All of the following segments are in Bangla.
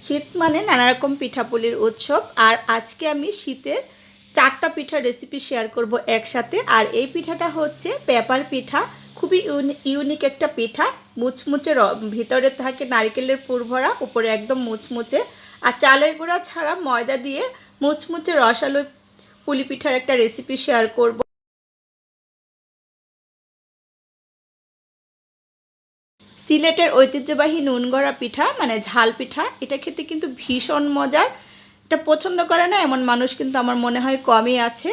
শীত মানে নানা রকম পিঠাপুলির উৎসব। আর আজকে আমি শীতের চারটা পিঠার রেসিপি শেয়ার করব একসাথে। আর এই পিঠাটা হচ্ছে পেপার পিঠা। খুবই ইউনি- ইউনিক একটা পিঠা। মুচমুচে ভিতরে থাকে নারকেলের পুরভরা, উপরে একদম মুচমুচে। আর চালের গুঁড়া ছাড়া ময়দা দিয়ে মুচমুচে রসালো পুলি পিঠার একটা রেসিপি শেয়ার করব। সিলেটের ঐতিহ্যবাহী নুনগড়া পিঠা মানে ঝাল পিঠা, এটা খেতে কিন্তু ভীষণ মজার। এটা পছন্দ করে না, এমন মানুষ কিন্তু আমার মনে হয় কমই আছে।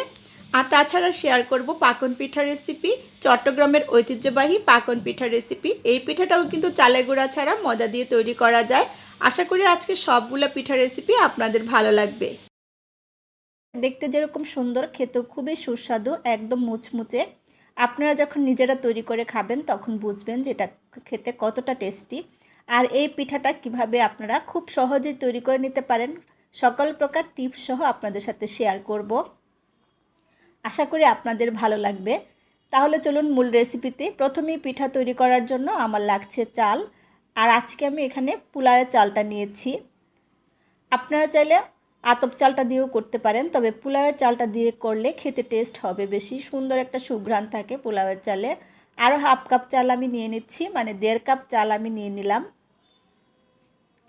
আর তাছাড়া শেয়ার করব পাকন পিঠা রেসিপি চট্টগ্রামের ঐতিহ্যবাহী পাকন পিঠা রেসিপি এই পিঠাটাও কিন্তু চালে গুঁড়া ছাড়া ময়দা দিয়ে তৈরি করা যায়। আশা করি আজকে সবগুলো পিঠা রেসিপি আপনাদের ভালো লাগবে। দেখতে যেরকম সুন্দর, খেতেও খুবই সুস্বাদু, একদম মুচমুচে। আপনারা যখন নিজেরা তৈরি করে খাবেন, তখন বুঝবেন যে এটা খেতে কতটা টেস্টি। আর এই পিঠাটা কীভাবে আপনারা খুব সহজেই তৈরি করে নিতে পারেন, সকল প্রকার টিপস সহ আপনাদের সাথে শেয়ার করব। আশা করি আপনাদের ভালো লাগবে। তাহলে চলুন মূল রেসিপিতে। প্রথমেই পিঠা তৈরি করার জন্য আমার লাগছে চাল। আর আজকে আমি এখানে পোলাওয়ের চালটা নিয়েছি। আপনারা চাইলে আতপ চালটা দিয়েও করতে পারেন, তবে পোলাওয়ের চালটা দিয়ে করলে খেতে টেস্ট হবে বেশি। সুন্দর একটা সুঘ্রাণ থাকে পোলাওয়ের চালে। আরও হাফ কাপ চাল আমি নিয়ে নিচ্ছি মানে দেড় কাপ চাল আমি নিয়ে নিলাম।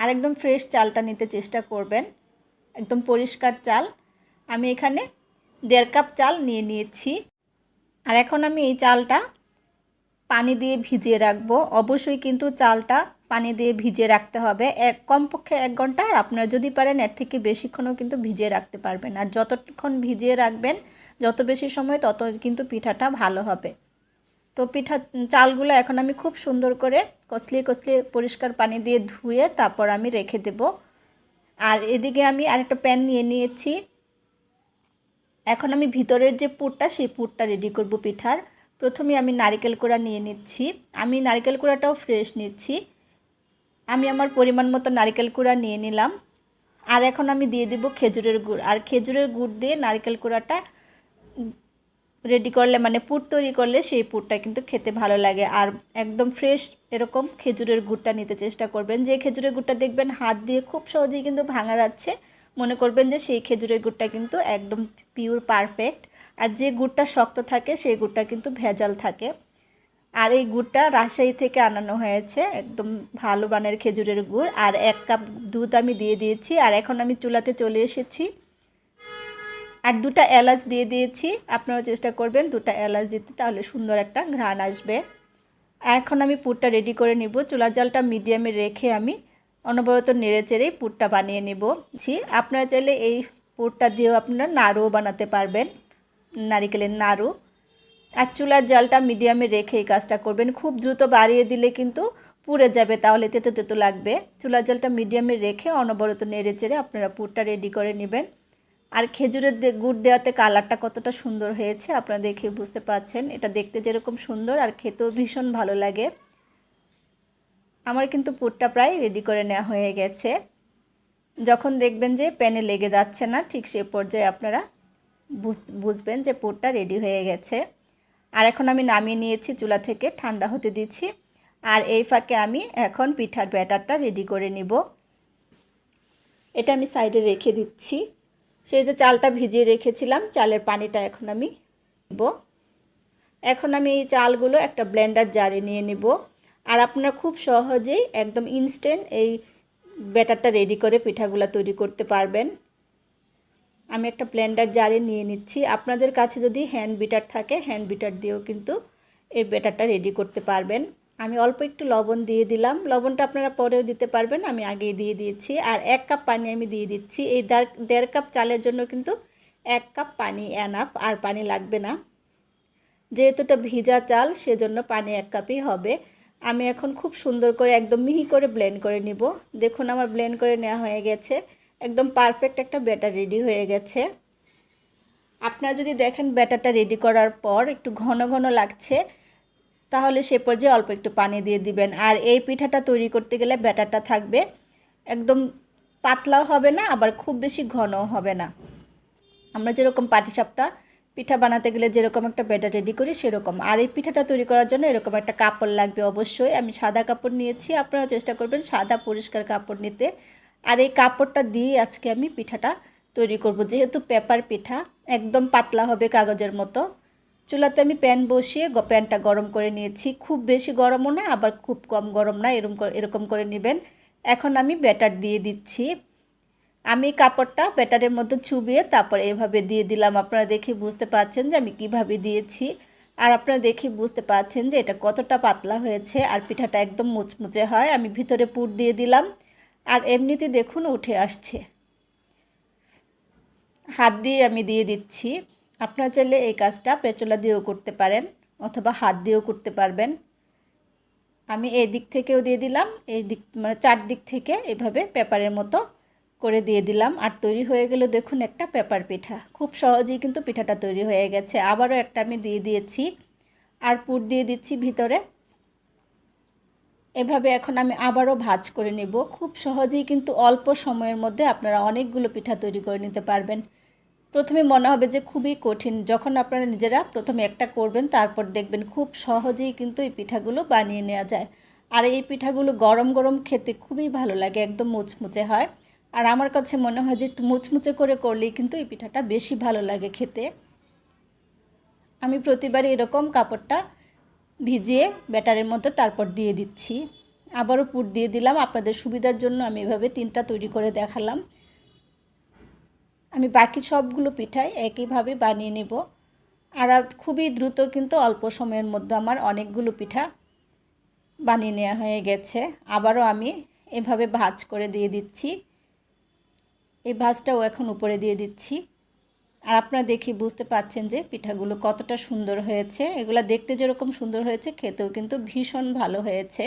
আর একদম ফ্রেশ চালটা নিতে চেষ্টা করবেন। একদম পরিষ্কার চাল। আমি এখানে দেড় কাপ চাল নিয়ে নিয়েছি। আর এখন আমি এই চালটা পানি দিয়ে ভিজিয়ে রাখব। অবশ্যই কিন্তু চালটা পানি দিয়ে ভিজিয়ে রাখতে হবে। এক, কমপক্ষে এক ঘণ্টা। আর আপনারা যদি পারেন, এর থেকে বেশিক্ষণও কিন্তু ভিজিয়ে রাখতে পারবেন। আর যতক্ষণ ভিজিয়ে রাখবেন, যত বেশি সময়, তত কিন্তু পিঠাটা ভালো হবে। তো পিঠা, চালগুলো এখন আমি খুব সুন্দর করে কসলিয়ে কসলিয়ে পরিষ্কার পানি দিয়ে ধুয়ে তারপর আমি রেখে দেব। আর এদিকে আমি আরেকটা প্যান নিয়ে নিয়েছি। এখন আমি ভিতরের যে পুরটা, সেই পুরটা রেডি করব পিঠার। প্রথমে আমি নারিকেল কোড়া নিয়ে নিচ্ছি। আমি নারিকেল কোড়াটাও ফ্রেশ নিচ্ছি। আমি আমার পরিমাণ মতো নারিকেল কোড়া নিয়ে নিলাম। আর এখন আমি দিয়ে দেব খেজুরের গুড়। আর খেজুরের গুড় দিয়ে নারিকেল কোড়াটা রেডি করলে মানে পুর তৈরি করলে সেই পুরটা কিন্তু খেতে ভালো লাগে। আর একদম ফ্রেশ এরকম খেজুরের গুড়টা নিতে চেষ্টা করবেন। যে খেজুরের গুড়টা দেখবেন হাত দিয়ে খুব সহজেই কিন্তু ভাঙা যাচ্ছে। মনে করবেন যে সেই খেজুরের গুড়টা কিন্তু একদম পিওর পারফেক্ট আর যে গুড়টা শক্ত থাকে, সেই গুড়টা কিন্তু ভেজাল থাকে। আর এই গুড়টা রাজশাহী থেকে আনানো হয়েছে, একদম ভালো মানের খেজুরের গুড়। আর এক কাপ দুধ আমি দিয়ে দিয়েছি, আর এখন আমি চুলাতে চলে এসেছি। আর দুটা এলাচ দিয়ে দিয়েছি আপনারা চেষ্টা করবেন দুটা এলাচ দিতে, তাহলে সুন্দর একটা ঘ্রাণ আসবে। এখন আমি পুরটা রেডি করে নিব, চুলা জলটা মিডিয়ামে রেখে আমি অনবরত নেড়ে চেড়েই পুরটা বানিয়ে নেব। জি আপনারা চাইলে এই পুরটা দিয়েও আপনারা নাড়ুও বানাতে পারবেন, নারিকেলের নাড়ু। আর চুলার জালটা মিডিয়ামে রেখে এই কাজটা করবেন। খুব দ্রুত বাড়িয়ে দিলে কিন্তু পুড়ে যাবে, তাহলে তেতো তেতো লাগবে। চুলার জলটা মিডিয়ামে রেখে অনবরত নেড়ে চেড়ে আপনারা পুরটা রেডি করে নেবেন। আর খেজুরের গুড় দেওয়াতে কালারটা কতটা সুন্দর হয়েছে আপনারা দেখে বুঝতে পারছেন। এটা দেখতে যেরকম সুন্দর আর খেতেও ভীষণ ভালো লাগে। আমার কিন্তু পুরটা প্রায় রেডি করে নেওয়া হয়ে গেছে। যখন দেখবেন যে প্যানে লেগে যাচ্ছে না, ঠিক সে পর্যায়ে আপনারা বুঝবেন যে পুরটা রেডি হয়ে গেছে। আর এখন আমি নামিয়ে নিয়েছি, চুলা থেকে ঠান্ডা হতে দিচ্ছি। আর এই ফাঁকে আমি এখন পিঠার ব্যাটারটা রেডি করে নিব। এটা আমি সাইডে রেখে দিচ্ছি। সেই যে চালটা ভিজিয়ে রেখেছিলাম, চালের পানিটা এখন আমি নিব। এখন আমি এই চালগুলো একটা ব্লেন্ডার জারে নিয়ে নিব। আর আপনারা খুব সহজেই একদম ইনস্ট্যান্ট এই ব্যাটারটা রেডি করে পিঠাগুলো তৈরি করতে পারবেন। আমি একটা ব্লেন্ডার জারে নিয়ে নিচ্ছি। আপনাদের কাছে যদি হ্যান্ড বিটার থাকে, হ্যান্ড বিটার দিয়েও কিন্তু এই ব্যাটারটা রেডি করতে পারবেন। আমি অল্প একটু লবণ দিয়ে দিলাম। লবণটা আপনারা পরেও দিতে পারবেন, আমি আগেই দিয়ে দিয়েছি। আর এক কাপ পানি আমি দিয়ে দিচ্ছি। এই দেড় কাপ চালের জন্য কিন্তু এক কাপ পানি অ্যানাফ আর পানি লাগবে না। যেহেতু এটা ভিজা চাল, সেজন্য পানি এক কাপই হবে। আমি এখন খুব সুন্দর করে, একদম মিহি করে ব্লেন্ড করে নিব। দেখুন, আমার ব্লেন্ড করে নেওয়া হয়ে গেছে। একদম পারফেক্ট একটা ব্যাটার রেডি হয়ে গেছে। আপনারা যদি দেখেন ব্যাটারটা রেডি করার পর একটু ঘন ঘন লাগছে, তাহলে সে পর্যায়ে অল্প একটু পানি দিয়ে দিবেন। আর এই পিঠাটা তৈরি করতে গেলে ব্যাটারটা থাকবে একদম পাতলাও হবে না, আবার খুব বেশি ঘনও হবে না। আমরা যেরকম পাটিসাপটা পিঠা বানাতে গেলে যেরকম একটা ব্যাটার রেডি করি সেরকম। আর এই পিঠাটা তৈরি করার জন্য এরকম একটা কাপড় লাগবে অবশ্যই। আমি সাদা কাপড় নিয়েছি, আপনারা চেষ্টা করবেন সাদা পরিষ্কার কাপড় নিতে। আর এই কাপড়টা দিয়ে আজকে আমি পিঠাটা তৈরি করব। যেহেতু পেপার পিঠা, একদম পাতলা হবে কাগজের মতো। চুলাতে আমি প্যান বসিয়ে প্যানটা গরম করে নিয়েছি। খুব বেশি গরমও না, আবার খুব কম গরম না এরকম এরকম করে নেবেন। এখন আমি ব্যাটার দিয়ে দিচ্ছি। আমি কাপড়টা ব্যাটারের মধ্যে চুবিয়ে তারপর এভাবে দিয়ে দিলাম। আপনারা দেখে বুঝতে পারছেন যে আমি কীভাবে দিয়েছি। আর আপনারা দেখে বুঝতে পারছেন যে এটা কতটা পাতলা হয়েছে। আর পিঠাটা একদম মুচমুচে হয়। আমি ভিতরে পুর দিয়ে দিলাম। আর এমনিতে দেখুন উঠে আসছে। হাত দিয়ে আমি দিয়ে দিচ্ছি। আপনার চাইলে এই কাজটা পেঁচলা দিয়েও করতে পারেন অথবা হাত দিয়েও করতে পারবেন। আমি এই দিক থেকেও দিয়ে দিলাম, এই দিক মানে চার দিক থেকে এভাবে পেপারের মতো করে দিয়ে দিলাম। আর তৈরি হয়ে গেল দেখুন একটা পেপার পিঠা। খুব সহজেই কিন্তু পিঠাটা তৈরি হয়ে গেছে। আবারও একটা আমি দিয়ে দিয়েছি। আর পুর দিয়ে দিচ্ছি ভিতরে। এভাবে এখন আমি আবারও ভাজ করে নেব। খুব সহজেই কিন্তু অল্প সময়ের মধ্যে আপনারা অনেকগুলো পিঠা তৈরি করে নিতে পারবেন। প্রথমে মনে হবে যে খুবই কঠিন। যখন আপনারা নিজেরা প্রথমে একটা করবেন, তারপর দেখবেন খুব সহজেই কিন্তু এই পিঠাগুলো বানিয়ে নেওয়া যায়। আর এই পিঠাগুলো গরম গরম খেতে খুবই ভালো লাগে, একদম মুচমুচে হয়। আর আমার কাছে মনে হয় যে একটু মুচমুচে করে করলেই কিন্তু এই পিঠাটা বেশি ভালো লাগে খেতে। আমি প্রতিবারই এরকম কাপড়টা ভিজিয়ে ব্যাটারের মধ্যে তারপর দিয়ে দিচ্ছি। আবারও পুর দিয়ে দিলাম। আপনাদের সুবিধার জন্য আমি এভাবে তিনটা তৈরি করে দেখালাম। আমি বাকি সবগুলো পিঠাই একইভাবে বানিয়ে নেব। আর খুবই দ্রুত কিন্তু অল্প সময়ের মধ্যে আমার অনেকগুলো পিঠা বানিয়ে নেওয়া হয়ে গেছে। আবারও আমি এভাবে ভাজ করে দিয়ে দিচ্ছি। এই ভাজটাও এখন উপরে দিয়ে দিচ্ছি। আর আপনারা দেখি বুঝতে পাচ্ছেন যে পিঠাগুলো কতটা সুন্দর হয়েছে। এগুলো দেখতে যেরকম সুন্দর হয়েছে, খেতেও কিন্তু ভীষণ ভালো হয়েছে।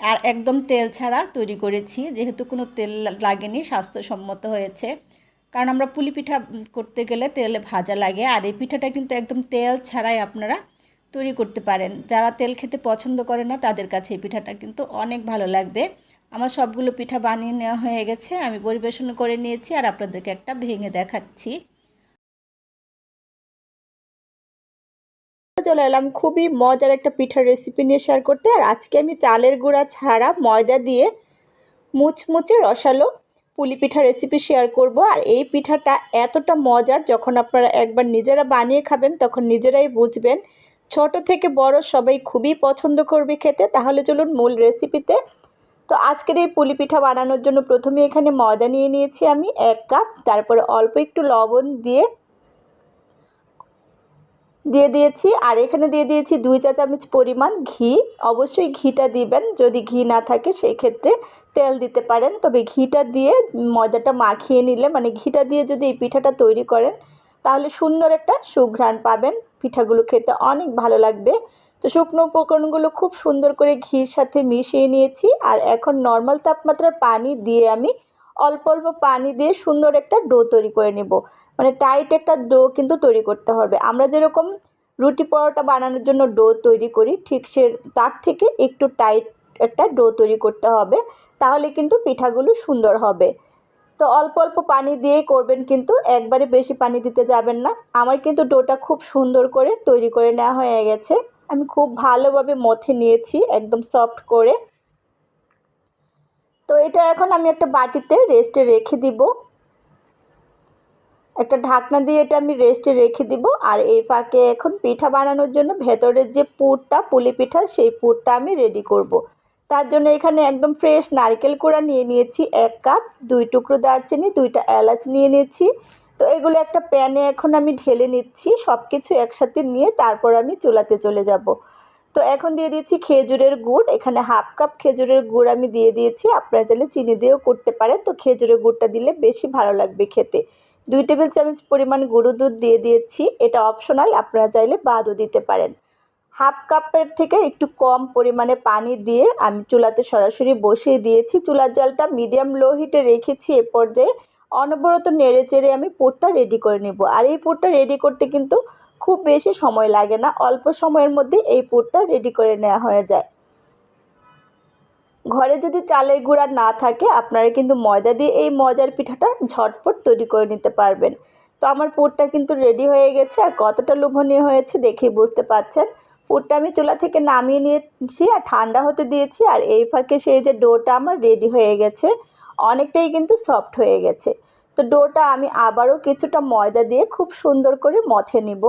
আর একদম তেল ছাড়া তৈরি করেছি, যেহেতু কোনো তেল লাগেনি, স্বাস্থ্যসম্মত হয়েছে। কারণ আমরা পুলি পিঠা করতে গেলে তেলে ভাজা লাগে, আর এই পিঠাটা কিন্তু একদম তেল ছাড়াই আপনারা তৈরি করতে পারেন। যারা তেল খেতে পছন্দ করে না, তাদের কাছে এই পিঠাটা কিন্তু অনেক ভালো লাগবে। আমার সবগুলো পিঠা বানিয়ে নেওয়া হয়ে গেছে, আমি পরিবেশন করে নিয়েছি, আর আপনাদেরকে একটা ভেঙে দেখাচ্ছি। চলে এলাম খুবই মজার একটা পিঠার রেসিপি নিয়ে শেয়ার করতে। আর আজকে আমি চালের গুঁড়া ছাড়া ময়দা দিয়ে মুচমুচে রসালো পুলি পিঠা রেসিপি শেয়ার করব। আর এই পিঠাটা এতটা মজার, যখন আপনারা একবার নিজেরা বানিয়ে খাবেন, তখন নিজেরাই বুঝবেন। ছোট থেকে বড় সবাই খুবই পছন্দ করবে খেতে। তাহলে চলুন মূল রেসিপিতে তো আজকের এই পুলি পিঠা বানানোর জন্য প্রথমে এখানে ময়দা নিয়ে নিয়েছি আমি এক কাপ। তারপরে অল্প একটু লবণ দিয়ে দিয়ে দিয়েছি। আর এখানে দিয়ে দিয়েছি দুই চা চামচ পরিমাণ ঘি। অবশ্যই ঘিটা দিবেন। যদি ঘি না থাকে, সেই ক্ষেত্রে তেল দিতে পারেন। তবে ঘিটা দিয়ে ময়দাটা মাখিয়ে নিলে মানে ঘিটা দিয়ে যদি এই পিঠাটা তৈরি করেন, তাহলে সুন্দর একটা সুঘ্রাণ পাবেন। পিঠাগুলো খেতে অনেক ভালো লাগবে। তো শুকনো উপকরণগুলো খুব সুন্দর করে ঘির সাথে মিশিয়ে নিয়েছি। আর এখন নর্মাল তাপমাত্রার পানি দিয়ে আমি অল্প অল্প পানি দিয়ে সুন্দর একটা ডো তৈরি করে নেব। মানে টাইট একটা ডো কিন্তু তৈরি করতে হবে। আমরা যেরকম রুটি পরোটা বানানোর জন্য ডো তৈরি করি, ঠিক সে, তার থেকে একটু টাইট একটা ডো তৈরি করতে হবে, তাহলে কিন্তু পিঠাগুলো সুন্দর হবে। তো অল্প অল্প পানি দিয়েই করবেন কিন্তু, একবারে বেশি পানি দিতে যাবেন না। আমার কিন্তু ডোটা খুব সুন্দর করে তৈরি করে নেওয়া হয়ে গেছে। আমি খুব ভালোভাবে মথে নিয়েছি, একদম সফট করে। তো এটা এখন আমি একটা বাটিতে রেস্টে রেখে দিব। একটা ঢাকনা দিয়ে এটা আমি রেস্টে রেখে দিব। আর এই ফাঁকে এখন পিঠা বানানোর জন্য ভেতরের যে পুরটা, পুলি পিঠা, সেই পুরটা আমি রেডি করব। তার জন্য এখানে একদম ফ্রেশ নারকেল কোড়া নিয়ে নিয়েছি এক কাপ, দুই টুকরো দারচিনি, দুইটা এলাচ নিয়ে নিয়েছি। তো এগুলো একটা প্যানে এখন আমি ঢেলে নিচ্ছি সব কিছু একসাথে নিয়ে তারপর আমি চুলাতে চলে যাব। তো এখন দিয়ে দিচ্ছি খেজুরের গুড়, এখানে হাফ কাপ খেজুরের গুড় আমি দিয়ে দিয়েছি, আপনারা চাইলে চিনি দিয়েও করতে পারেন, তো খেজুরের গুড়টা দিলে বেশি ভালো লাগবে খেতে। দুই টেবিল চামচ পরিমাণ গুঁড়ো দুধ দিয়ে দিয়েছি, এটা অপশনাল আপনারা চাইলে বাদও দিতে পারেন। হাফ কাপের থেকে একটু কম পরিমাণে পানি দিয়ে আমি চুলাতে সরাসরি বসিয়ে দিয়েছি, চুলার জলটা মিডিয়াম লো হিটে রেখেছি এ পর্যায়ে, অনবরত নেড়ে চেড়ে আমি পুরটা রেডি করে নেব। আর এই পুরটা রেডি করতে কিন্তু খুব বেশি সময় লাগে না, অল্প সময়ের মধ্যে এই পুরটা রেডি করে নেওয়া হয়ে যায়। ঘরে যদি চালের গুঁড়া না থাকে, আপনারা কিন্তু ময়দা দিয়ে এই মজার পিঠাটা ঝটপট তৈরি করে নিতে পারবেন। তো আমার পুরটা কিন্তু রেডি হয়ে গেছে, আর কতটা লোভনীয় হয়েছে দেখে বুঝতে পাচ্ছেন। পুরটা আমি চুলা থেকে নামিয়ে নিয়েছি, আর ঠান্ডা হতে দিয়েছি, আর এই ফাঁকে সেই যে ডোটা আমার রেডি হয়ে গেছে, অনেকটাই কিন্তু সফট হয়ে গেছে। তো ডোটা আমি আবারও কিছুটা ময়দা দিয়ে খুব সুন্দর করে মথে নিব।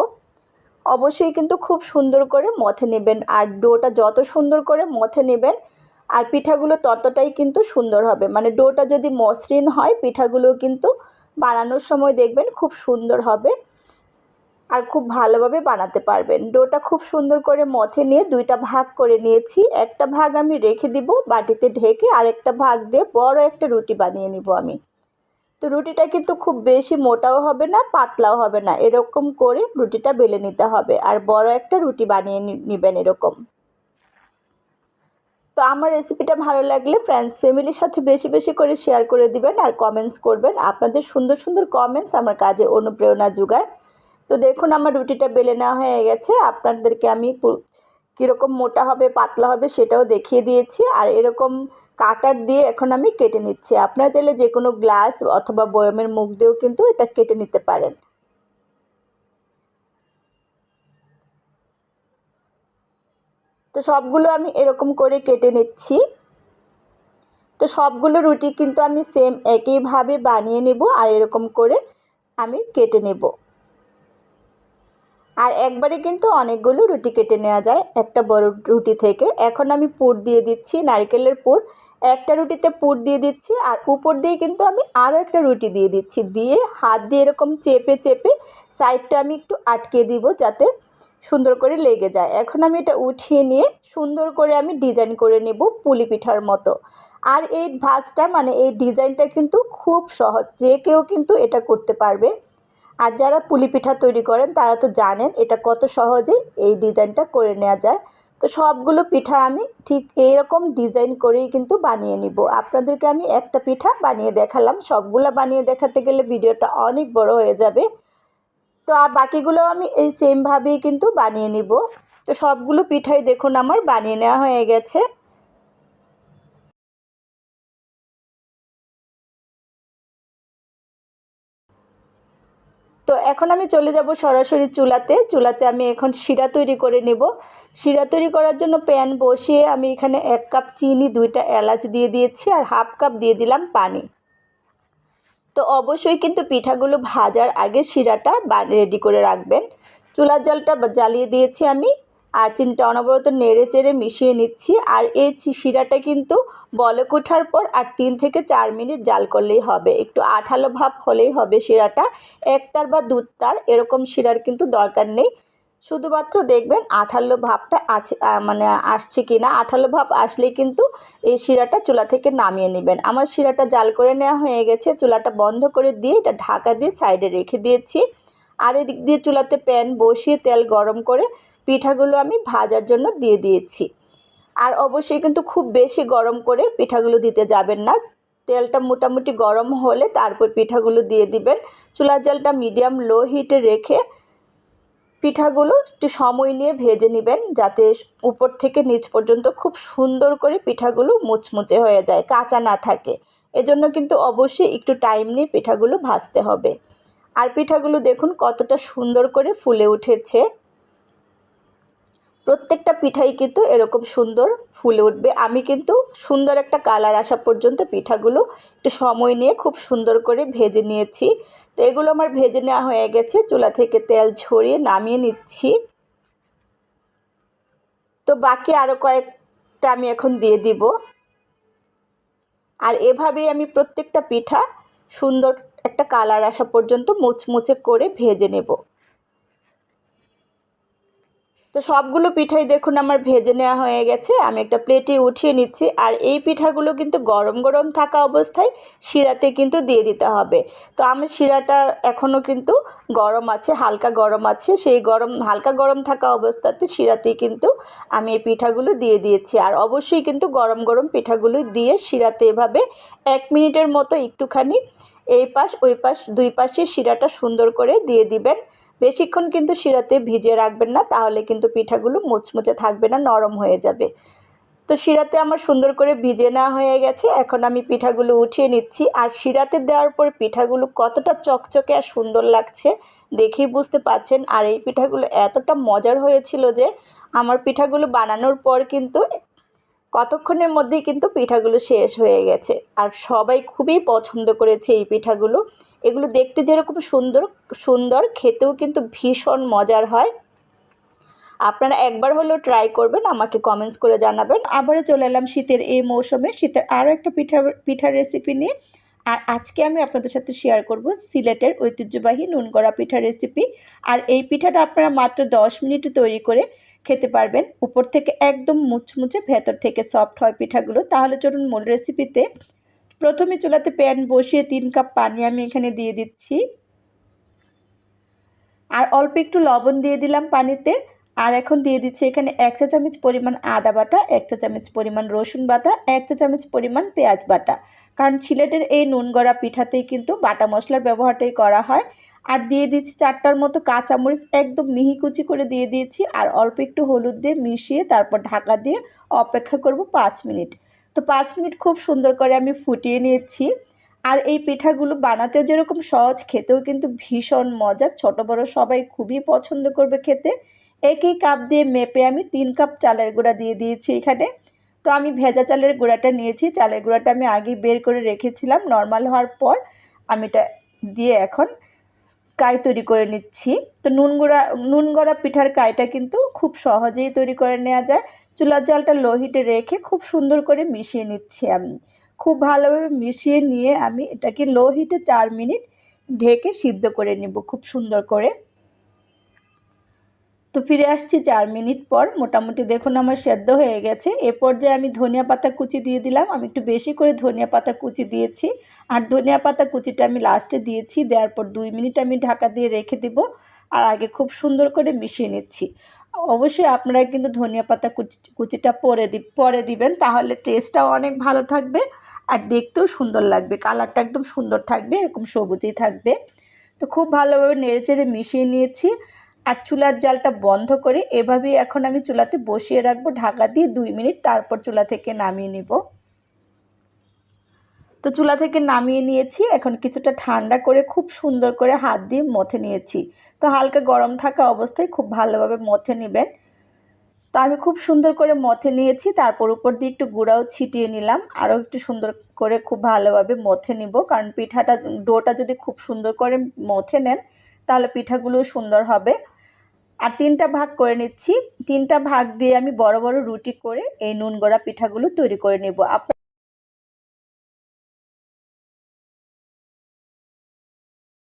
অবশ্যই কিন্তু খুব সুন্দর করে মথে নেবেন। আর ডোটা যত সুন্দর করে মথে নেবেন, আর পিঠাগুলো ততটাই কিন্তু সুন্দর হবে। মানে ডোটা যদি মসৃণ হয়, পিঠাগুলো কিন্তু বানানোর সময় দেখবেন খুব সুন্দর হবে আর খুব ভালোভাবে বানাতে পারবেন। ডোটা খুব সুন্দর করে মথে নিয়ে দুইটা ভাগ করে নিয়েছি। একটা ভাগ আমি রেখে দিব বাটিতে ঢেকে, আরেকটা ভাগ দিয়ে বড় একটা রুটি বানিয়ে নিব আমি। তো রুটিটা কিন্তু খুব বেশি মোটাও হবে না, পাতলাও হবে না। এরকম করে রুটিটা বেলে নিতে হবে। আর বড় একটা রুটি বানিয়ে নেবেন এরকম। তো আমার রেসিপিটা ভালো লাগলে ফ্রেন্ডস ফ্যামিলির সাথে বেশি বেশি করে শেয়ার করে দিবেন আর কমেন্টস করবেন। আপনাদের সুন্দর সুন্দর কমেন্টস আমার কাজে অনুপ্রেরণা যোগায়। তো দেখুন, আমার রুটিটা বেলে নেওয়া হয়ে গেছে। আপনাদেরকে আমি কীরকম মোটা হবে, পাতলা হবে সেটাও দেখিয়ে দিয়েছি। আর এরকম কাটার দিয়ে এখন আমি কেটে নিচ্ছি। আপনারা চাইলে যে কোনো গ্লাস অথবা বয়মের মুখ দিয়েও কিন্তু এটা কেটে নিতে পারেন। তো সবগুলো আমি এরকম করে কেটে নিচ্ছি। তো সবগুলো রুটি কিন্তু আমি সেম একইভাবে বানিয়ে নেব আর এরকম করে আমি কেটে নেব। আর একবারে কিন্তু অনেকগুলো রুটি কেটে নেওয়া যায়। একটা বড় রুটি থেকে। এখন আমি পুর দিয়ে দিচ্ছি, নারকেলের পুর। একটা রুটিতে পুর দিয়ে দিচ্ছি আর উপর দিয়ে কিন্তু আমি আরও একটা রুটি দিয়ে দিচ্ছি। দিয়ে হাত দিয়ে এরকম চেপে চেপে সাইডটা আমি একটু আটকে দিব যাতে সুন্দর করে লেগে যায়। এখন আমি এটা উঠিয়ে নিয়ে সুন্দর করে আমি ডিজাইন করে নেব পুলি পিঠার মতো। আর এই ভাজটা মানে এই ডিজাইনটা কিন্তু খুব সহজ। যে কেউ কিন্তু এটা করতে পারবে। আর যারা পুলি পিঠা তৈরি করেন, তারা তো জানেন এটা কত সহজে এই ডিজাইনটা করে নেওয়া যায়। তো সবগুলো পিঠা আমি ঠিক এইরকম ডিজাইন করেই কিন্তু বানিয়ে নিব। আপনাদেরকে আমি একটা পিঠা বানিয়ে দেখালাম। সবগুলো বানিয়ে দেখাতে গেলে ভিডিওটা অনেক বড় হয়ে যাবে। তো আর বাকিগুলো আমি এই সেমভাবেই কিন্তু বানিয়ে নিব। তো সবগুলো পিঠাই দেখুন আমার বানিয়ে নেওয়া হয়ে গেছে। তো এখন আমি চলে যাব সরাসরি চুলাতে। চুলাতে আমি এখন শিরা তৈরি করে নেব। শিরা তৈরি করার জন্য প্যান বসিয়ে আমি এখানে এক কাপ চিনি, দুইটা এলাচ দিয়ে দিয়েছি আর হাফ কাপ দিয়ে দিলাম পানি। তো অবশ্যই কিন্তু পিঠাগুলো ভাজার আগে শিরাটা রেডি করে রাখবেন। চুলার জলটা জ্বালিয়ে দিয়েছি আমি। আর চিনিটা অনবরত নেড়ে চেড়ে মিশিয়ে নিচ্ছি। আর এই শিরাটা কিন্তু বলক ওঠার পর আর তিন থেকে চার মিনিট জাল করলেই হবে। একটু আঠালো ভাব হলেই হবে শিরাটা। একতার বা দুধতার এরকম শিরার কিন্তু দরকার নেই। শুধুমাত্র দেখবেন আঠালো ভাবটা আছে মানে আসছে কি না আঠালো ভাব আসলেই কিন্তু এই শিরাটা চুলা থেকে নামিয়ে নেবেন। আমার শিরাটা জাল করে নেওয়া হয়ে গেছে। চুলাটা বন্ধ করে দিয়ে এটা ঢাকা দিয়ে সাইডে রেখে দিয়েছি। আর এদিক দিয়ে চুলাতে প্যান বসিয়ে তেল গরম করে পিঠাগুলো আমি ভাজার জন্য দিয়ে দিয়েছি। আর অবশ্যই কিন্তু খুব বেশি গরম করে পিঠাগুলো দিতে যাবেন না। তেলটা মোটামুটি গরম হলে তারপর পিঠাগুলো দিয়ে দিবেন। চুলার জলটা মিডিয়াম লো হিটে রেখে পিঠাগুলো একটু সময় নিয়ে ভেজে নেবেন যাতে উপর থেকে নিচ পর্যন্ত খুব সুন্দর করে পিঠাগুলো মুচমুচে হয়ে যায়, কাঁচা না থাকে। এজন্য কিন্তু অবশ্যই একটু টাইম নিয়ে পিঠাগুলো ভাজতে হবে। আর পিঠাগুলো দেখুন কতটা সুন্দর করে ফুলে উঠেছে। প্রত্যেকটা পিঠাই কিন্তু এরকম সুন্দর ফুলে উঠবে। আমি কিন্তু সুন্দর একটা কালার আসা পর্যন্ত পিঠাগুলো একটু সময় নিয়ে খুব সুন্দর করে ভেজে নিয়েছি। তো এগুলো আমার ভেজে নেওয়া হয়ে গেছে, চুলা থেকে তেল ঝরিয়ে নামিয়ে নিচ্ছি। তো বাকি আরও কয়েকটা আমি এখন দিয়ে দিব। আর এভাবেই আমি প্রত্যেকটা পিঠা সুন্দর একটা কালার আসা পর্যন্ত মুচমুচে করে ভেজে নেব। তো সবগুলো পিঠাই দেখুন আমার ভেজে নেওয়া হয়ে গেছে। আমি একটা প্লেটে উঠিয়ে নিচ্ছি। আর এই পিঠাগুলো কিন্তু গরম গরম থাকা অবস্থায় শিরাতে কিন্তু দিয়ে দিতে হবে। তো আমার শিরাটা এখনও কিন্তু গরম আছে, হালকা গরম আছে। সেই গরম, হালকা গরম থাকা অবস্থাতে শিরাতেই কিন্তু আমি এই পিঠাগুলো দিয়ে দিয়েছি। আর অবশ্যই কিন্তু গরম গরম পিঠাগুলো দিয়ে শিরাতে এভাবে এক মিনিটের মতো একটুখানি এই পাশ, ওই পাশ, দুই পাশে শিরাটা সুন্দর করে দিয়ে দিবেন। বেশিক্ষণ কিন্তু শিরাতে ভিজিয়ে রাখবেন না, তাহলে কিন্তু পিঠাগুলো মুচমুচে থাকবে না, নরম হয়ে যাবে। তো শিরাতে আমার সুন্দর করে ভিজে নেওয়া হয়ে গেছে, এখন আমি পিঠাগুলো উঠিয়ে নিচ্ছি। আর শিরাতে দেওয়ার পর পিঠাগুলো কতটা চকচকে আর সুন্দর লাগছে দেখেই বুঝতে পাচ্ছেন আর এই পিঠাগুলো এতটা মজার হয়েছিল যে, আমার পিঠাগুলো বানানোর পর কিন্তু কতক্ষণের মধ্যেই কিন্তু পিঠাগুলো শেষ হয়ে গেছে। আর সবাই খুবই পছন্দ করেছে এই পিঠাগুলো। এগুলো দেখতে যেরকম সুন্দর সুন্দর, খেতেও কিন্তু ভীষণ মজার হয়। আপনারা একবার হলেও ট্রাই করবেন, আমাকে কমেন্টস করে জানাবেন। আবারও চলে এলাম শীতের এই মৌসুমে, শীতের আরও একটা পিঠা পিঠার রেসিপি নিয়ে। আর আজকে আমি আপনাদের সাথে শেয়ার করব সিলেটের ঐতিহ্যবাহী নুন গড়া পিঠার রেসিপি আর এই পিঠাটা আপনারা মাত্র দশ মিনিটে তৈরি করে খেতে পারবেন। উপর থেকে একদম মুচমুচে, ভেতর থেকে সফট হয় পিঠাগুলো। তাহলে চলুন মূল রেসিপিতে প্রথমে চুলাতে প্যান বসিয়ে তিন কাপ পানি আমি এখানে দিয়ে দিচ্ছি। আর অল্প একটু লবণ দিয়ে দিলাম পানিতে। আর এখন দিয়ে দিচ্ছি এখানে এক চা চামচ পরিমাণ আদা বাটা, এক চা চামচ পরিমাণ রসুন বাটা, এক চা চামচ পরিমাণ পেঁয়াজ বাটা। কারণ সিলেটের এই নুন গড়া পিঠাতেই কিন্তু বাটা মশলার ব্যবহারটাই করা হয়। আর দিয়ে দিচ্ছি চারটার মতো কাঁচামরিচ, একদম মিহি কুচি করে দিয়ে দিয়েছি। আর অল্প একটু হলুদ দিয়ে মিশিয়ে তারপর ঢাকা দিয়ে অপেক্ষা করব পাঁচ মিনিট। তো পাঁচ মিনিট খুব সুন্দর করে আমি ফুটিয়ে নিয়েছি। আর এই পিঠাগুলো বানাতে যেরকম সহজ, খেতেও কিন্তু ভীষণ মজার। ছোট বড় সবাই খুবই পছন্দ করবে খেতে। একই কাপ দিয়ে মেপে আমি তিন কাপ চালের গুঁড়া দিয়ে দিয়েছি এখানে। তো আমি ভেজা চালের গুঁড়াটা নিয়েছি। চালের গুঁড়াটা আমি আগে বের করে রেখেছিলাম। নর্মাল হওয়ার পর আমি এটা দিয়ে এখন কাই তৈরি করে নিচ্ছি। তো নুন গুঁড়া, নুন গড়া পিঠার কাইটা কিন্তু খুব সহজেই তৈরি করে নেওয়া যায়। চুলার জালটা লো হিটে রেখে খুব সুন্দর করে মিশিয়ে নিচ্ছি আমি। খুব ভালোভাবে মিশিয়ে নিয়ে আমি এটাকে লো হিটে চার মিনিট ঢেকে সিদ্ধ করে নেব খুব সুন্দর করে। তো ফিরে আসছি চার মিনিট পর। মোটামুটি দেখুন আমার সেদ্ধ হয়ে গেছে। এ পর্যায়ে আমি ধনিয়া পাতা কুচি দিয়ে দিলাম। আমি একটু বেশি করে ধনিয়া পাতা কুচি দিয়েছি। আর ধনিয়া পাতা কুচিটা আমি লাস্টে দিয়েছি। দেওয়ার পর দুই মিনিট আমি ঢাকা দিয়ে রেখে দিব। আর আগে খুব সুন্দর করে মিশিয়ে নিচ্ছি। অবশ্যই আপনারা কিন্তু ধনিয়া পাতা কুচি, কুচিটা পরে দি, পরে দিবেন। তাহলে টেস্টটাও অনেক ভালো থাকবে আর দেখতেও সুন্দর লাগবে। কালারটা একদম সুন্দর থাকবে, এরকম সবুজই থাকবে। তো খুব ভালোভাবে নেড়ে চেড়ে মিশিয়ে নিয়েছি। আর চুলার জালটা বন্ধ করে এভাবেই এখন আমি চুলাতে বসিয়ে রাখব। ঢাকা দিয়ে দুই মিনিট, তারপর চুলা থেকে নামিয়ে নিব। তো চুলা থেকে নামিয়ে নিয়েছি। এখন কিছুটা ঠান্ডা করে খুব সুন্দর করে হাত দিয়ে মথে নিয়েছি। তো হালকা গরম থাকা অবস্থায় খুব ভালোভাবে মথে নেবেন। তো আমি খুব সুন্দর করে মথে নিয়েছি। তারপর উপর দিয়ে একটু গুঁড়াও ছিটিয়ে নিলাম। আরও একটু সুন্দর করে খুব ভালোভাবে মথে নিব। কারণ পিঠাটা, ডোটা যদি খুব সুন্দর করে মথে নেন তাহলে পিঠাগুলো সুন্দর হবে। আর তিনটা ভাগ করে নিচ্ছি। তিনটা ভাগ দিয়ে আমি বড় বড় রুটি করে এই নুন গড়া পিঠাগুলো তৈরি করে নেব। আপনার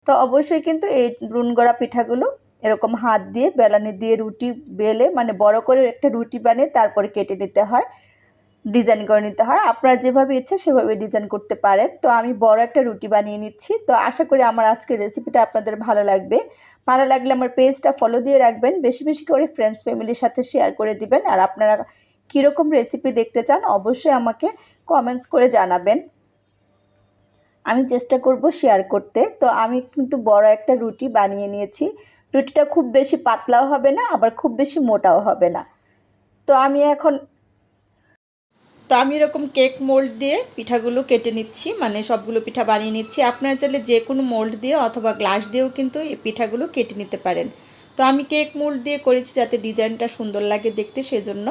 তো অবশ্যই কিন্তু এই নুন গড়া পিঠাগুলো এরকম হাত দিয়ে, বেলানি দিয়ে রুটি বেলে মানে বড় করে একটা রুটি বানিয়ে তারপরে কেটে নিতে হয়। ডিজাইন করে নিতে হয়। আপনারা যেভাবে ইচ্ছে সেভাবে ডিজাইন করতে পারেন। তো আমি বড় একটা রুটি বানিয়ে নিচ্ছি। তো আশা করি আমার আজকের রেসিপিটা আপনাদের ভালো লাগবে। ভালো লাগলে আমার পেজটা ফলো দিয়ে রাখবেন। বেশি বেশি করে ফ্রেন্ডস ফ্যামিলির সাথে শেয়ার করে দিবেন। আর আপনারা কীরকম রেসিপি দেখতে চান অবশ্যই আমাকে কমেন্টস করে জানাবেন। আমি চেষ্টা করব শেয়ার করতে। তো আমি কিন্তু বড় একটা রুটি বানিয়ে নিয়েছি। রুটিটা খুব বেশি পাতলাও হবে না, আবার খুব বেশি মোটাও হবে না। তো আমি এখন তো আমি এরকম কেক মোল্ড দিয়ে পিঠাগুলো কেটে নিচ্ছি মানে সবগুলো পিঠা বানিয়ে নিচ্ছি। আপনারা চাইলে যে কোনো মোল্ড দিয়ে অথবা গ্লাস দিয়েও কিন্তু এই পিঠাগুলো কেটে নিতে পারেন। তো আমি কেক মোল্ড দিয়ে করেছি যাতে ডিজাইনটা সুন্দর লাগে দেখতে, সেজন্য।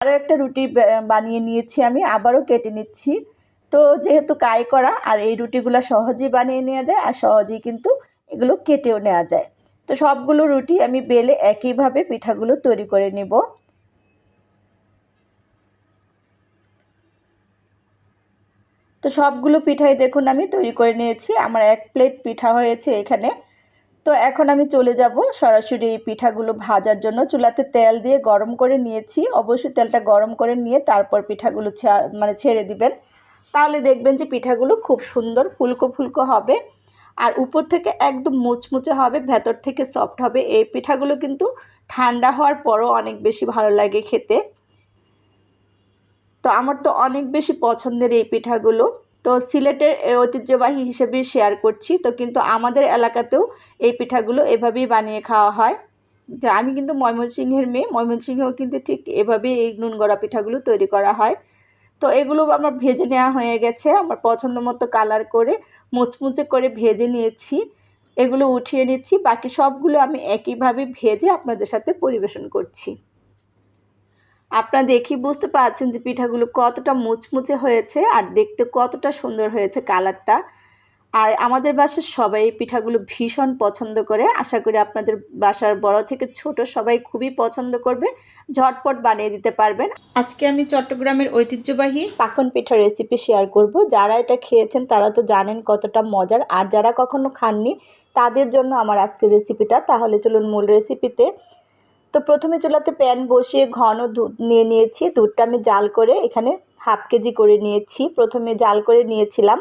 আরও একটা রুটি বানিয়ে নিয়েছি আমি, আবারও কেটে নিচ্ছি। তো যেহেতু কাই করা, আর এই রুটিগুলো সহজেই বানিয়ে নেওয়া যায়, আর সহজেই কিন্তু এগুলো কেটেও নেওয়া যায়। তো সবগুলো রুটি আমি বেলে একইভাবে পিঠাগুলো তৈরি করে নেব। তো সবগুলো পিঠাই দেখুন আমি তৈরি করে নিয়েছি, আমার এক প্লেট পিঠা হয়েছে এখানে। তো এখন আমি চলে যাব সরাসরি এই পিঠাগুলো ভাজার জন্য। চুলাতে তেল দিয়ে গরম করে নিয়েছি, অবশ্যই তেলটা গরম করে নিয়ে তারপর পিঠাগুলো মানে ছেড়ে দিবেন। তাহলে দেখবেন যে পিঠাগুলো খুব সুন্দর ফুলকো ফুলকো হবে। আর উপর থেকে একদম মুচমুচে হবে, ভেতর থেকে সফট হবে। এই পিঠাগুলো কিন্তু ঠান্ডা হওয়ার পরও অনেক বেশি ভালো লাগে খেতে। তো আমার তো অনেক বেশি পছন্দের এই পিঠাগুলো। তো সিলেটের ঐতিহ্যবাহী হিসেবে শেয়ার করছি। তো কিন্তু আমাদের এলাকাতেও এই পিঠাগুলো এভাবেই বানিয়ে খাওয়া হয়। যা, আমি কিন্তু ময়মনসিংহের মেয়ে। ময়মনসিংহেও কিন্তু ঠিক এভাবেই এই নুন গড়া পিঠাগুলো তৈরি করা হয়। তো এগুলো আমার ভেজে নেওয়া হয়ে গেছে। আমার পছন্দ মতো কালার করে মুচমুচে করে ভেজে নিয়েছি। এগুলো উঠিয়ে নিচ্ছি। বাকি সবগুলো আমি একইভাবে ভেজে আপনাদের সাথে পরিবেশন করছি। আপনারা দেখি বুঝতে পারছেন যে পিঠাগুলো কতটা মুচমুচে হয়েছে আর দেখতে কতটা সুন্দর হয়েছে কালারটা আর আমাদের বাসার সবাই এই পিঠাগুলো ভীষণ পছন্দ করে। আশা করি আপনাদের বাসার বড় থেকে ছোট সবাই খুবই পছন্দ করবে। ঝটপট বানিয়ে দিতে পারবেন। আজকে আমি চট্টগ্রামের ঐতিহ্যবাহী পাকন পিঠার রেসিপি শেয়ার করব। যারা এটা খেয়েছেন তারা তো জানেন কতটা মজার। আর যারা কখনো খাননি তাদের জন্য আমার আজকের রেসিপিটা তাহলে চলুন মূল রেসিপিতে তো। প্রথমে চুলাতে প্যান বসিয়ে ঘন দুধ নিয়ে নিয়েছি। দুধটা আমি জাল করে এখানে হাফ কেজি করে নিয়েছি। প্রথমে জাল করে নিয়েছিলাম।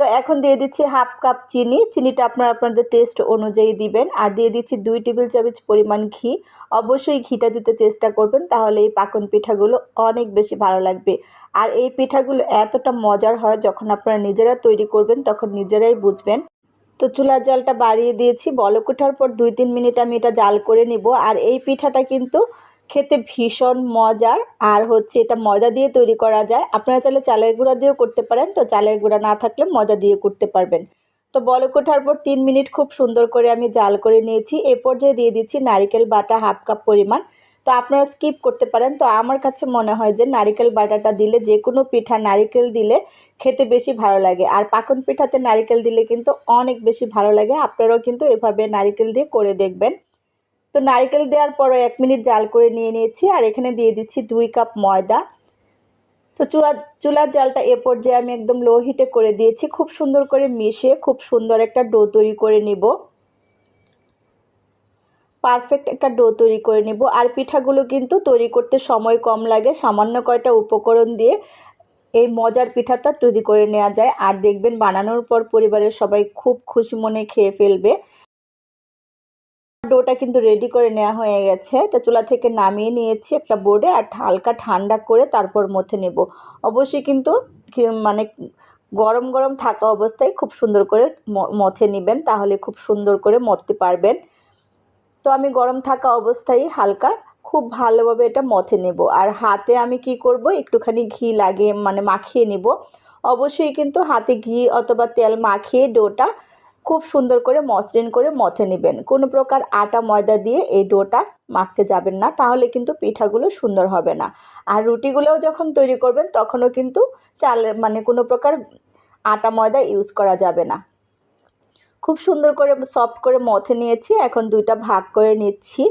তো এখন দিয়ে দিচ্ছি হাফ কাপ চিনি। চিনিটা আপনারা আপনাদের টেস্ট অনুযায়ী দিবেন। আর দিয়ে দিচ্ছি দুই টেবিল চামচ পরিমাণ ঘি। অবশ্যই ঘিটা দিতে চেষ্টা করবেন, তাহলে এই পাকন পিঠাগুলো অনেক বেশি ভালো লাগবে। আর এই পিঠাগুলো এতটা মজার হয়, যখন আপনারা নিজেরা তৈরি করবেন, তখন নিজেরাই বুঝবেন। তো চুলার জালটা বাড়িয়ে দিয়েছি। বলক ওঠার পর দুই তিন মিনিট আমি এটা জাল করে নিব। আর এই পিঠাটা কিন্তু খেতে ভীষণ মজার। আর হচ্ছে এটা ময়দা দিয়ে তৈরি করা যায়। আপনারা চাইলে চালের গুঁড়া দিয়েও করতে পারেন। তো চালের গুঁড়া না থাকলে ময়দা দিয়ে করতে পারবেন। তো বলক ওঠার পর তিন মিনিট খুব সুন্দর করে আমি জাল করে নিয়েছি। এ পর্যায়ে দিয়ে দিচ্ছি নারিকেল বাটা হাফ কাপ পরিমাণ। তো আপনারা স্কিপ করতে পারেন। তো আমার কাছে মনে হয় যে নারিকেল বাটাটা দিলে যে কোনো পিঠা নারিকেল দিলে খেতে বেশি ভালো লাগে। আর পাকন পিঠাতে নারিকেল দিলে কিন্তু অনেক বেশি ভালো লাগে। আপনারাও কিন্তু এভাবে নারিকেল দিয়ে করে দেখবেন। তো নারিকেল দেওয়ার পরও এক মিনিট জাল করে নিয়ে নিয়েছি আর এখানে দিয়ে দিচ্ছি দুই কাপ ময়দা। তো চুলা, চুলার জালটা এ পর্যায়ে আমি একদম লো হিটে করে দিয়েছি। খুব সুন্দর করে মিশিয়ে খুব সুন্দর একটা ডো তৈরি করে নিব। পারফেক্ট একটা ডো তৈরি করে নিব। আর পিঠাগুলো কিন্তু তৈরি করতে সময় কম লাগে। সামান্য কয়টা উপকরণ দিয়ে এই মজার পিঠাটা তৈরি করে নেওয়া যায়। আর দেখবেন বানানোর পর পরিবারের সবাই খুব খুশি মনে খেয়ে ফেলবে। ডোটা কিন্তু রেডি করে নেওয়া হয়ে গেছে। এটা চুলা থেকে নামিয়ে নিয়েছি একটা বোর্ডে আর হালকা ঠান্ডা করে তারপর মথে নেব। অবশ্যই কিন্তু মানে গরম গরম থাকা অবস্থায় খুব সুন্দর করে মথে নেবেন, তাহলে খুব সুন্দর করে মথতে পারবেন। তো আমি গরম থাকা অবস্থায় হালকা খুব ভালোভাবে এটা মথে নেব। আর হাতে আমি কি করব? একটুখানি ঘি লাগিয়ে মানে মাখিয়ে নেব। অবশ্যই কিন্তু হাতে ঘি অথবা তেল মাখিয়ে ডোটা খুব সুন্দর করে মসৃণ করে মথে নেবেন। কোনো প্রকার আটা, ময়দা দিয়ে এই ডোটা মাখতে যাবেন না, তাহলে কিন্তু পিঠাগুলো সুন্দর হবে না। আর রুটিগুলোও যখন তৈরি করবেন, তখনও কিন্তু চালের মানে কোনো প্রকার আটা, ময়দা ইউজ করা যাবে না। খুব সুন্দর করে সফট করে মথে নিয়েছি, এখন দুইটা ভাগ করে নিচ্ছি।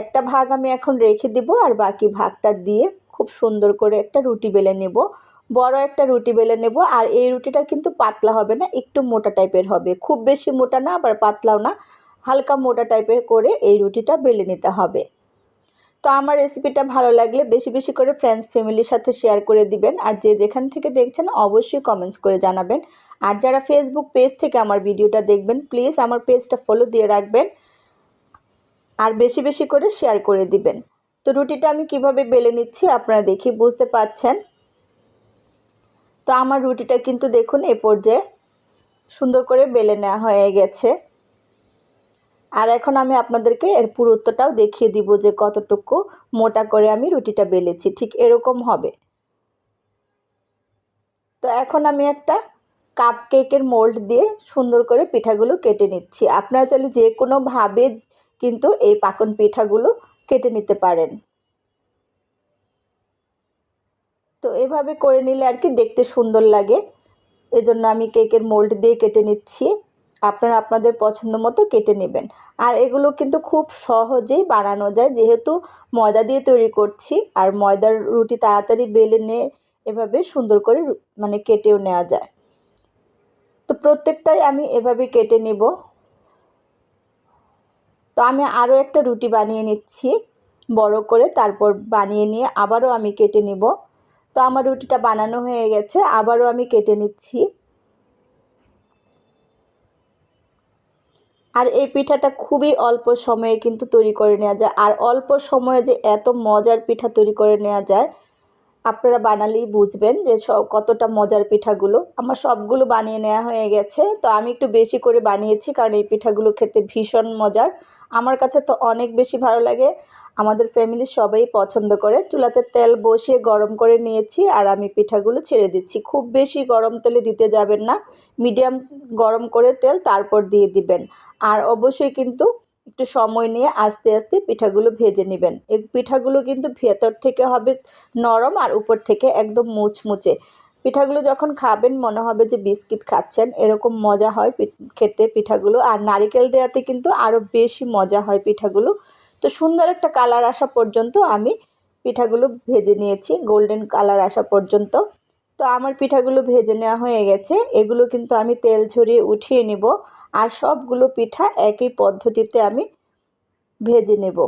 একটা ভাগ আমি এখন রেখে দিব, আর বাকি ভাগটা দিয়ে খুব সুন্দর করে একটা রুটি বেলে নেব। বড় একটা রুটি বেলে নেব। আর এই রুটিটা কিন্তু পাতলা হবে না, একটু মোটা টাইপের হবে। খুব বেশি মোটা না, আবার পাতলাও না। হালকা মোটা টাইপের করে এই রুটিটা বেলে নিতে হবে। তো আমার রেসিপিটা ভালো লাগলে বেশি বেশি করে ফ্রেন্ডস ফ্যামিলির সাথে শেয়ার করে দিবেন। আর যে যেখান থেকে দেখছেন, অবশ্যই কমেন্টস করে জানাবেন। আর যারা ফেসবুক পেজ থেকে আমার ভিডিওটা দেখবেন প্লিজ আমার পেজটা ফলো দিয়ে রাখবেন। আর বেশি বেশি করে শেয়ার করে দিবেন। তো রুটিটা আমি কীভাবে বেলে নিচ্ছি, আপনারা দেখি বুঝতে পাচ্ছেন তো আমার রুটিটা কিন্তু দেখুন এ পর্যায়ে সুন্দর করে বেলে নেওয়া হয়ে গেছে। আর এখন আমি আপনাদেরকে এর পুরুত্বটাও দেখিয়ে দিব যে কতটুকু মোটা করে আমি রুটিটা বেলেছি, ঠিক এরকম হবে। তো এখন আমি একটা কাপ কেকের মোল্ড দিয়ে সুন্দর করে পিঠাগুলো কেটে নিচ্ছি। আপনারা চাইলে যে কোনোভাবে কিন্তু এই পাকন পিঠাগুলো কেটে নিতে পারেন। তো এভাবে করে নিলে আর কি দেখতে সুন্দর লাগে। এজন্য আমি কেকের মোল্ড দিয়ে কেটে নিচ্ছি। আপনারা আপনাদের পছন্দ মতো কেটে নেবেন। আর এগুলো কিন্তু খুব সহজেই বানানো যায়। যেহেতু ময়দা দিয়ে তৈরি করছি, আর ময়দার রুটি তাড়াতাড়ি বেলে নিয়ে এভাবে সুন্দর করে মানে কেটেও নেওয়া যায়। তো প্রত্যেকটাই আমি এভাবে কেটে নেব। তো আমি আরও একটা রুটি বানিয়ে নিচ্ছি, বড় করে। তারপর বানিয়ে নিয়ে আবারও আমি কেটে নিব। তো আমার রুটিটা বানানো হয়ে গেছে, আবারও আমি কেটে নিচ্ছি। আর এই পিঠাটা খুবই অল্প সময়ে কিন্তু তৈরি করে নেওয়া যায়। আর অল্প সময়ে যে এত মজার পিঠা তৈরি করে নেওয়া যায় আপনারা বানালেই বুঝবেন যে সব কতটা মজার পিঠাগুলো। আমার সবগুলো বানিয়ে নেওয়া হয়ে গেছে। তো আমি একটু বেশি করে বানিয়েছি কারণ এই পিঠাগুলো খেতে ভীষণ মজার। আমার কাছে তো অনেক বেশি ভালো লাগে। আমাদের ফ্যামিলির সবাই পছন্দ করে। চুলাতে তেল বসিয়ে গরম করে নিয়েছি আর আমি পিঠাগুলো ছেড়ে দিচ্ছি। খুব বেশি গরম তেলে দিতে যাবেন না। মিডিয়াম গরম করে তেল তারপর দিয়ে দিবেন। আর অবশ্যই কিন্তু একটু সময় নিয়ে আস্তে আস্তে পিঠাগুলো ভেজে নেবেন। এই পিঠাগুলো কিন্তু ভেতর থেকে হবে নরম আর উপর থেকে একদম মুচমুচে। পিঠাগুলো যখন খাবেন মনে হবে যে বিস্কিট খাচ্ছেন, এরকম মজা হয় খেতে পিঠাগুলো। আর নারিকেল দেওয়াতে কিন্তু আরও বেশি মজা হয় পিঠাগুলো। তো সুন্দর একটা কালার আসা পর্যন্ত আমি পিঠাগুলো ভেজে নিয়েছি, গোল্ডেন কালার আসা পর্যন্ত। তো আমার পিঠাগুলো ভেজে নেওয়া হয়ে গেছে। এগুলো কিন্তু আমি তেল ঝরিয়ে উঠিয়ে নিব আর সবগুলো পিঠা একই পদ্ধতিতে আমি ভেজে নেব।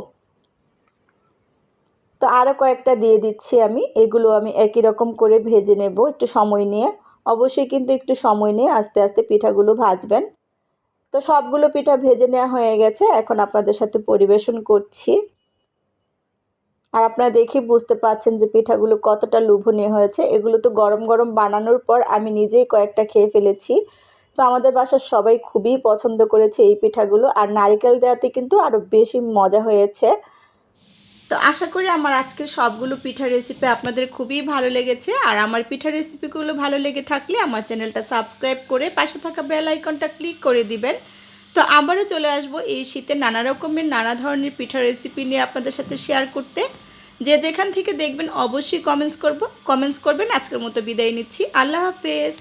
তো আরও কয়েকটা দিয়ে দিচ্ছি আমি। এগুলো আমি একই রকম করে ভেজে নেব। একটু সময় নিয়ে। অবশ্যই কিন্তু একটু সময় নিয়ে আস্তে আস্তে পিঠাগুলো ভাজবেন। তো সবগুলো পিঠা ভেজে নেওয়া হয়ে গেছে। এখন আপনাদের সাথে পরিবেশন করছি। আর আপনারা দেখে বুঝতে পাচ্ছেন যে পিঠাগুলো কতটা লোভনীয় হয়েছে। এগুলো তো গরম গরম বানানোর পর আমি নিজেই কয়েকটা খেয়ে ফেলেছি। তো আমাদের বাসার সবাই খুবই পছন্দ করেছে এই পিঠাগুলো আর নারিকেল দেওয়াতে কিন্তু আরও বেশি মজা হয়েছে। তো আশা করি আমার আজকের সবগুলো পিঠার রেসিপি আপনাদের খুবই ভালো লেগেছে। আর আমার পিঠার রেসিপিগুলো ভালো লেগে থাকলে আমার চ্যানেলটা সাবস্ক্রাইব করে পাশে থাকা বেল আইকনটা ক্লিক করে দিবেন। তো আবারও চলে আসব এই শীতে নানা রকমের, নানা ধরনের পিঠা রেসিপি নিয়ে আপনাদের সাথে শেয়ার করতে। যে যেখান থেকে দেখবেন অবশ্যই কমেন্টস করব। কমেন্টস করবেন, আজকের মতো বিদায় নিচ্ছি। আল্লাহ হাফেজ।